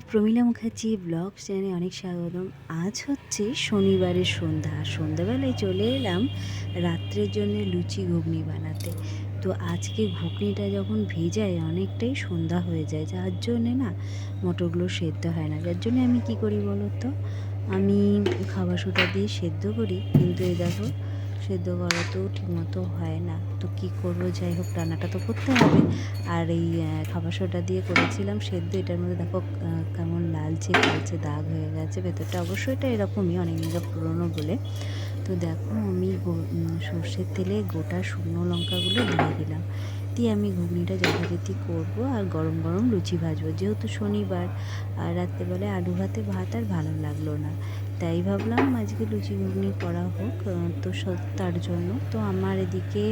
Pramila Mukherjee blog চ্যানেলে অনেক স্বাগতম। আজ হচ্ছে শনিবারের সন্ধ্যা। সন্ধ্যাবেলায় চলে এলাম রাত্রের জন্য লুচি ঘুগনি বানাতে। তো আজকে ঘুগনিটা যখন ভেজায় অনেকটাই সন্ধ্যা হয়ে যায়, যার জন্যে না মটরগুলো সেদ্ধ হয় না। যার জন্য আমি কি করি বলো তো আমি খাবার সোটা দিয়ে সেদ্ধ করি। কিন্তু এই দেখো সেদ্ধ করা তো ঠিকমতো হয় না। তো কি করব? যাই হোক, রান্নাটা তো করতে হবে। আর এই খাবার সোডা দিয়ে করেছিলাম সেদ্ধ। এটার মধ্যে দেখো কেমন লালচে করেছে দাগ হয়ে গেছে। ভেতরটা অবশ্যই এটা এরকমই, অনেক দিনকার পুরোনো বলে। তো দেখো, আমি সর্ষের তেলে গোটা শুকনো লঙ্কাগুলো দিয়ে দিলাম। দিয়ে আমি ঘুগনিটা যথারীতি করব আর গরম গরম লুচি ভাজবো। যেহেতু শনিবার আর রাত্রেবেলায় আলু ভাতে ভাত আর ভালো লাগল না। তাই ভাবলাম আজকে লুচি ঘুগনি করা হোক তো তার জন্য। তো আমার এদিকে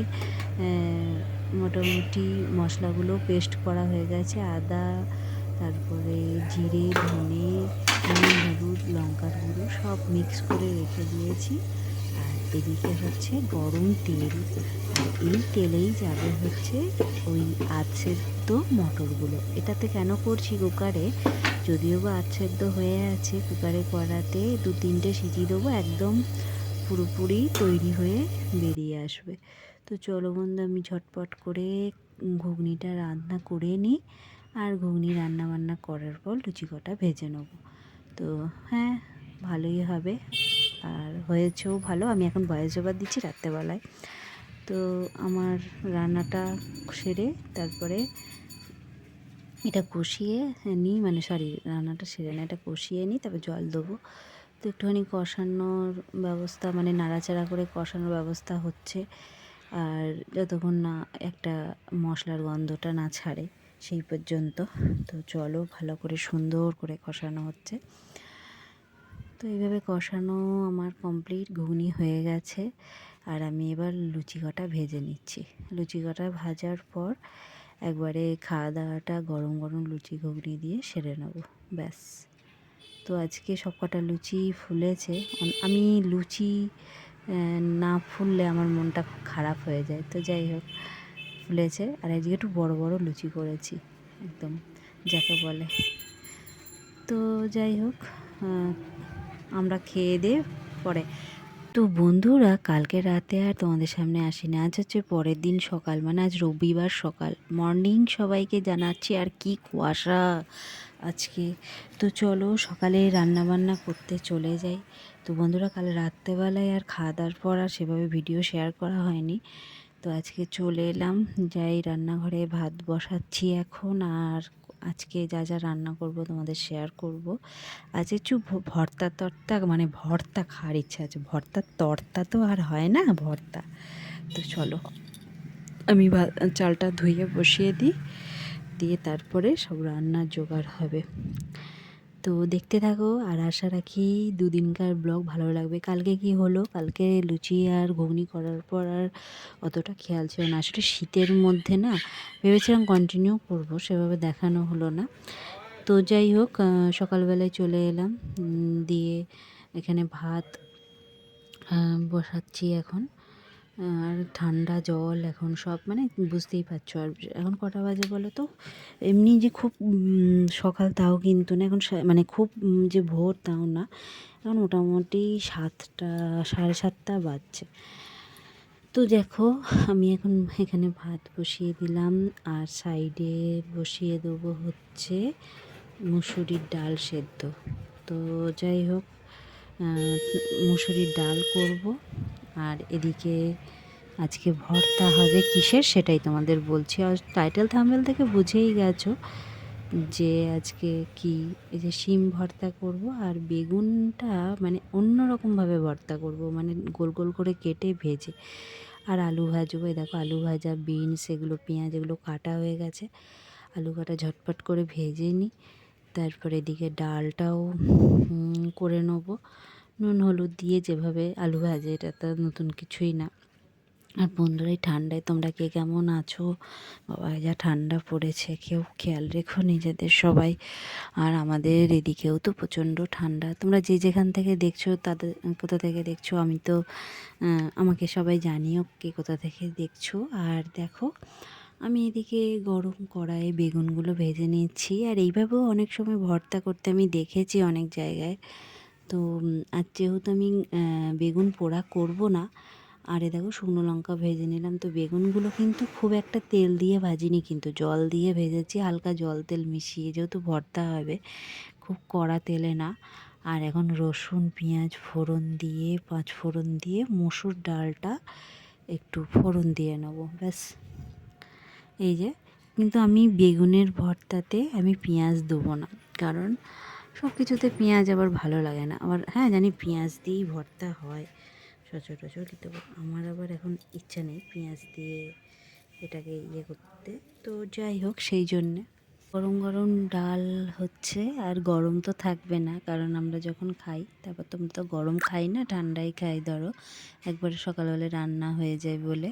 মোটামুটি মশলাগুলো পেস্ট করা হয়ে গেছে। আদা, তারপরে জিরে, ধনে, নুন, হলুদ, লঙ্কার গুঁড়ো সব মিক্স করে রেখে দিয়েছি। আর এদিকে হচ্ছে গরম তেল। আর এই তেলেই যাবে হচ্ছে ওই আধ সেদ্ধ মটরগুলো। এটাতে কেন করছি কুকারে? যদিও বা আচ্ছাদ্য হয়ে আছে কুকারে করাতে দু তিনটে সিটি দেবো একদম পুরোপুরি তৈরি হয়ে বেরিয়ে আসবে। তো চলো বন্ধু, আমি ঝটপট করে ঘুগনিটা রান্না করে নিই আর ঘুগনি রান্না বান্না করার পর লুচি কটা ভেজে নেব। তো হ্যাঁ ভালোই হবে। আর হয়েছেও ভালো, আমি এখন বয়স ওভার দিচ্ছি রাত্রেবেলায়। তো আমার রান্নাটা সেরে তারপরে এটা কষিয়ে নিই মানে সরি রান্নাটা সেরে না এটা কষিয়ে নিই, তারপর জল দেবো। তো একটুখানি কষানোর ব্যবস্থা মানে নাড়াচাড়া করে কষানোর ব্যবস্থা হচ্ছে। আর যতক্ষণ না একটা মশলার গন্ধটা না ছাড়ে, সেই পর্যন্ত। তো জলও ভালো করে সুন্দর করে কষানো হচ্ছে। তো এইভাবে কষানো আমার কমপ্লিট ঘুগনি হয়ে গেছে। আর আমি এবার লুচি কটা ভেজে নিচ্ছি। লুচি কটা ভাজার পর একবারে খাওয়া দাওয়াটা গরম গরম লুচি ঘুগনি দিয়ে সেরে নেব, ব্যাস। তো আজকে সব কটা লুচি ফুলেছে। আমি লুচি না ফুললে আমার মনটা খুব খারাপ হয়ে যায়। তো যাই হোক, ফুলেছে। আর আজকে একটু বড় বড় লুচি করেছি, একদম, যাকে বলে। তো যাই হোক আমরা খেয়ে দিয়ে পরে তো বন্ধুরা, কালকে রাতে আর তোমাদের সামনে আসিনি আজ হচ্ছে পরের দিন সকাল মানে আজ রবিবার সকাল। মর্নিং সবাইকে জানাচ্ছি আর কি কুয়াশা আজকে। তো চলো সকালে রান্না বান্না করতে চলে যাই। তো বন্ধুরা, কাল রাত্রেবেলায় আর খাওয়া দাওয়ার পর আর সেভাবে ভিডিও শেয়ার করা হয়নি। তো আজকে চলে এলাম। যাই রান্নাঘরে ভাত বসাচ্ছি এখন, আর আজকে যা যা রান্না করব তোমাদের শেয়ার করব। আজ একটু ভর্তা তর্তা মানে ভর্তা খাওয়ার ইচ্ছা আছে। ভর্তা তর্তা তো আর হয় না, ভর্তা। তো চলো, আমি চালটা ধুয়ে বসিয়ে দিই, দিয়ে তারপরে সব রান্নার জোগাড় হবে। তো দেখতে থাকো আর আশা রাখি দুদিনকার ব্লগ ভালো লাগবে। কালকে কি হলো? কালকে লুচি আর ঘুগনি করার পর আর অতটা খেয়াল ছিল না। আসলে শীতের মধ্যে না ভেবেছিলাম কন্টিনিউ করব, সেভাবে দেখানো হলো না। তো যাই হোক সকালবেলায় চলে এলাম দিয়ে এখানে ভাত বসাচ্ছি এখন। আর ঠান্ডা জল এখন সব মানে বুঝতেই পারছ। আর এখন কটা বাজে বলো তো? এমনি যে খুব সকাল তাও কিন্তু না, এখন মানে খুব যে ভোর তাও না, এখন মোটামুটি সাতটা, সাড়ে সাতটা বাজছে। তো দেখো, আমি এখন এখানে ভাত বসিয়ে দিলাম, আর সাইডে বসিয়ে দেবো হচ্ছে মুসুরির ডাল সেদ্ধ। তো যাই হোক মুসুরির ডাল করব। আর এদিকে আজকে ভর্তা হবে কিসের সেটাই তোমাদের বলছি। আর টাইটেল থাম্বেল থেকে বুঝেই গেছো যে আজকে কি, এই যে শিম ভর্তা করব আর বেগুনটা মানে অন্য রকমভাবে ভর্তা করব মানে গোল গোল করে কেটে ভেজে। আর আলু ভাজবো দেখো আলু ভাজা, বিনস, এগুলো পেঁয়াজ, এগুলো কাটা হয়ে গেছে। আলু কাটা ঝটপট করে ভেজে নিই। তারপরে এদিকে ডালটাও করে নেব। নুন, হলুদ দিয়ে যেভাবে আলু ভাজে, এটা তো নতুন কিছুই না। আর বন্ধুরা, এই ঠান্ডায় তোমরা কে কেমন আছো? বাবা যা ঠান্ডা পড়েছে, কেউ খেয়াল রেখো নিজেদের সবাই। আর আমাদের এদিকেও তো প্রচণ্ড ঠান্ডা। তোমরা যে যেখান থেকে দেখছ, তাদের, কোথা থেকে দেখছ, আমি তো আমাকে সবাই জানিও কে কোথা থেকে দেখছ। আর দেখো, আমি এদিকে গরম কড়াইয়ে বেগুনগুলো ভেজে নিচ্ছি। আর এইভাবেও অনেক সময় ভর্তা করতে আমি দেখেছি অনেক জায়গায়। তো আজ যেহেতু আমি বেগুন পোড়া করব না, আর এ দেখো শুকনো লঙ্কা ভেজে নিলাম, তো বেগুনগুলো কিন্তু খুব একটা তেল দিয়ে ভাজিনি কিন্তু, জল দিয়ে ভেজেছি, হালকা জল তেল মিশিয়ে, যেহেতু ভর্তা হবে, খুব কড়া তেলে না। আর এখন রসুন, পেঁয়াজ ফোড়ন দিয়ে, পাঁচ ফোড়ন দিয়ে মসুর ডালটা একটু ফোড়ন দিয়ে নেব, ব্যাস। এই যে, কিন্তু আমি বেগুনের ভর্তাতে আমি পেঁয়াজ দেবো না, কারণ সব কিছুতে পেঁয়াজ আবার ভালো লাগে না। আবার হ্যাঁ জানি পেঁয়াজ দিয়েই ভর্তা হয়, সচরাচর কিন্তু আমার আবার এখন ইচ্ছা নেই পেঁয়াজ দিয়ে এটাকে ইয়ে করতে। তো যাই হোক, সেই জন্যে। গরম গরম ডাল হচ্ছে, আর গরম তো থাকবে না, কারণ আমরা যখন খাই, তারপর তোমরা তো গরম খাই না, ঠান্ডাই খাই, ধরো। একবারে সকালবেলা রান্না হয়ে যায় বলে।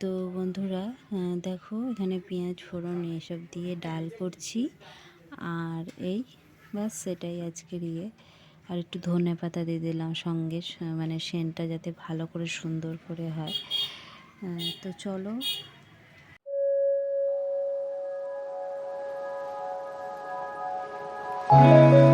তো বন্ধুরা দেখো, এখানে পেঁয়াজ ফোড়ন এসব দিয়ে ডাল করছি। আর এই বাস সেটাই আজকের ইয়ে। আর একটু ধনে পাতা দিয়ে দিলাম সঙ্গে মানে সেন্টটা যাতে ভালো করে সুন্দর করে হয়। তো চলো। তো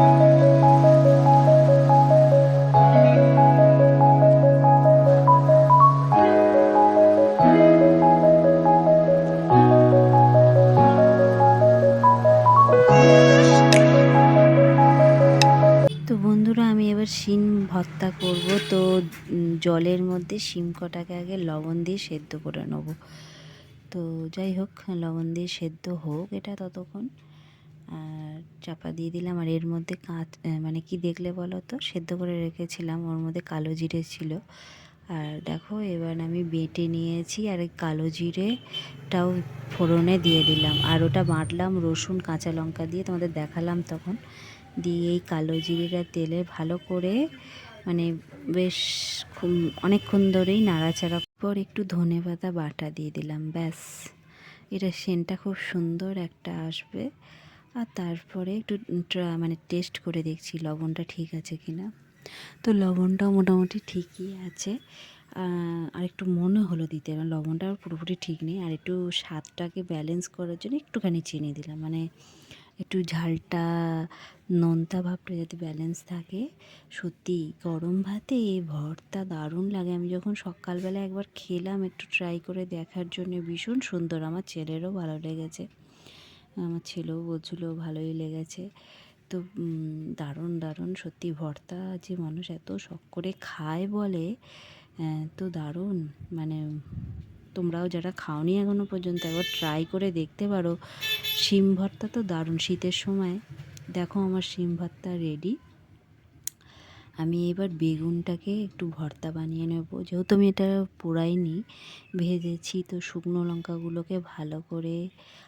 বন্ধুরা, আমি এবার শিম ভর্তা করব। তো জলের মধ্যে শিম কটাকে আগে লবণ দিয়ে সেদ্ধ করে নেব। তো, যাই হোক, লবণ দিয়ে সেদ্ধ হোক এটা ততক্ষণ। আর চাপা দিয়ে দিলাম। আর এর মধ্যে কাঁচ মানে কি দেখলে বলো তো? সেদ্ধ করে রেখেছিলাম। ওর মধ্যে কালো জিরে ছিল। আর দেখো, এবার আমি বেটে নিয়েছি। আর কালো জিরেটাও ফোড়নে দিয়ে দিলাম। আর ওটা বাঁটলাম রসুন, কাঁচা লঙ্কা দিয়ে। তোমাদের দেখালাম তখন। দিয়ে এই কালো জিরেটা তেলে ভালো করে মানে বেশ অনেকক্ষণ ধরেই নাড়াচাড়া পর একটু ধনে পাতা বাটা দিয়ে দিলাম, ব্যাস। এটা সেন্টটা খুব সুন্দর একটা আসবে। আর তারপরে একটু মানে টেস্ট করে দেখছি লবণটা ঠিক আছে কি না। তো লবণটাও মোটামুটি ঠিকই আছে। আর একটু মনে হলো দিতে মানে লবণটা পুরোপুরি ঠিক নেই। আর একটু স্বাদটাকে ব্যালেন্স করার জন্য একটুখানি চিনি দিলাম। মানে একটু ঝালটা, নোনতা ভাবটা যাতে ব্যালেন্স থাকে। সত্যি, গরম ভাতে এই ভর্তা দারুণ লাগে। আমি যখন সকালবেলা একবার খেলাম একটু ট্রাই করে দেখার জন্য, ভীষণ সুন্দর। আমার ছেলেরও ভালো লেগেছে। আমার ছেলেও বলছিল, ভালোই লেগেছে। তো দারুণ দারুণ। সত্যি, ভর্তা যে মানুষ এত শখ করে খায় বলে তো দারুণ। মানে তোমরাও যারা খাওনি এখনও পর্যন্ত, একবার ট্রাই করে দেখতে পারো। শিম ভর্তা তো দারুণ। শীতের সময় দেখো আমার শিম ভর্তা রেডি আমি এবার বেগুনটাকে একটু ভর্তা বানিয়ে নেব। যেহেতু আমি এটা পোড়াইনি, ভেজেছি তো শুকনো লঙ্কাগুলোকে ভালো করে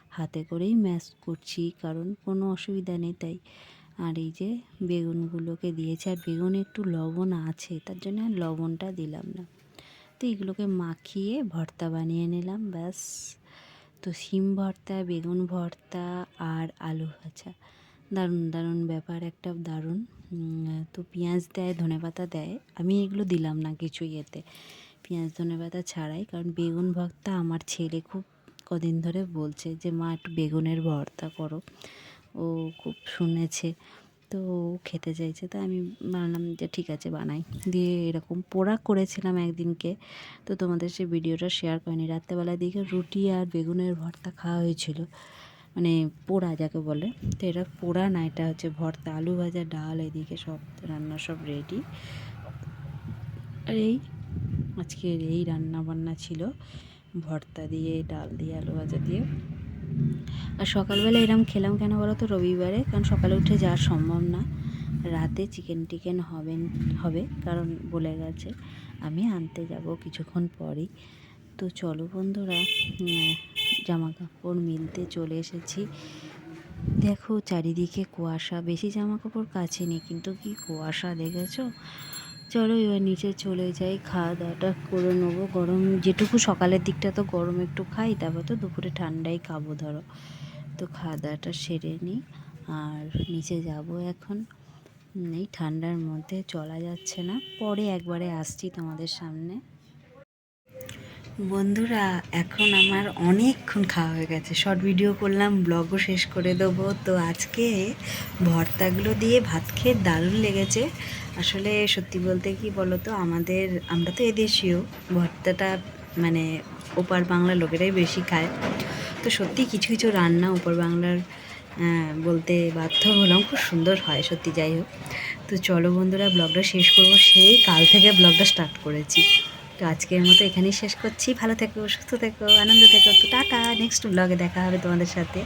হাতে করেই ম্যাশ করছি, কারণ কোনো অসুবিধা নেই তাই। আর এই যে বেগুনগুলোকে দিয়েছি, আর বেগুনে একটু লবণ আছে, তার জন্য আর লবণটা দিলাম না। তো এগুলোকে মাখিয়ে ভর্তা বানিয়ে নিলাম, ব্যাস। তো শিম ভর্তা, বেগুন ভর্তা আর আলু ভাজা। দারুণ দারুণ ব্যাপার, একটা দারুণ। তো পেঁয়াজ দেয় ধনেপাতা দেয়। আমি এগুলো দিলাম না কিছু ইয়েতে। পেঁয়াজ ধনেপাতা ছাড়াই, কারণ বেগুন ভর্তা আমার ছেলে খুব কদিন ধরে বলছে যে, মা, একটু বেগুনের ভর্তা করো। ও খুব শুনেছে। তো খেতে চাইছে, তো আমি বানালাম যে ঠিক আছে বানাই। দিয়ে এরকম পোড়া করেছিলাম একদিনকে। তো তোমাদের সেই ভিডিওটা শেয়ার করিনি। রাত্রেবেলার দিকে রুটি আর বেগুনের ভর্তা খাওয়া হয়েছিল। মানে পোড়া যাকে বলে। তো এটা পোড়া না, এটা হচ্ছে ভর্তা, আলু ভাজা, ডাল, এদিকে সব রান্না সব রেডি আর এই আজকের এই রান্না বান্না ছিল। ভর্তা দিয়ে, ডাল দিয়ে, আলু ভাজা দিয়ে। আর সকালবেলা এরম খেলাম কেন বলো তো রবিবারে? কারণ সকালে উঠে যাওয়া সম্ভব না। রাতে চিকেন টিকেন হবেন হবে, কারণ বলে গেছে। আমি আনতে যাব কিছুক্ষণ পরেই। তো চলো বন্ধুরা জামা কাপড় মিলতে চলে এসেছি। দেখো চারিদিকে কুয়াশা। বেশি জামা কাপড় কাছে নেই, কিন্তু কি কুয়াশা দেখেছ? চলো এবার নিচে চলে যাই, খাওয়া দাওয়াটা করে নেব। গরম যেটুকু সকালের দিকটা তো গরম একটু খাই, তারপর তো দুপুরে ঠান্ডাই খাব, ধরো। তো খাওয়া দাওয়াটা সেরে নিই, আর নিচে যাব এখন। এই ঠান্ডার মধ্যে চলা যাচ্ছে না। পরে একবারে আসছি তোমাদের সামনে। বন্ধুরা, এখন আমার অনেকক্ষণ খাওয়া হয়ে গেছে। শর্ট ভিডিও করলাম, ব্লগও শেষ করে দেবো। তো আজকে ভর্তাগুলো দিয়ে ভাত খেয়ে দারুণ লেগেছে। আসলে সত্যি বলতে কি বলো তো আমাদের, আমরা তো এদেশীয়, ভর্তাটা মানে ওপার বাংলার লোকেরাই বেশি খায়। তো সত্যি কিছু কিছু রান্না ওপার বাংলার বলতে বাধ্য হলাম, খুব সুন্দর হয় সত্যি যাই হোক। তো চলো বন্ধুরা, ব্লগটা শেষ করব। সেই কাল থেকে ব্লগটা স্টার্ট করেছি। তো আজকের মতো এখানেই শেষ করছি। ভালো থেকো, সুস্থ থেকো, আনন্দ থেকো। তো টাটা নেক্সট ব্লগে দেখা হবে তোমাদের সাথে।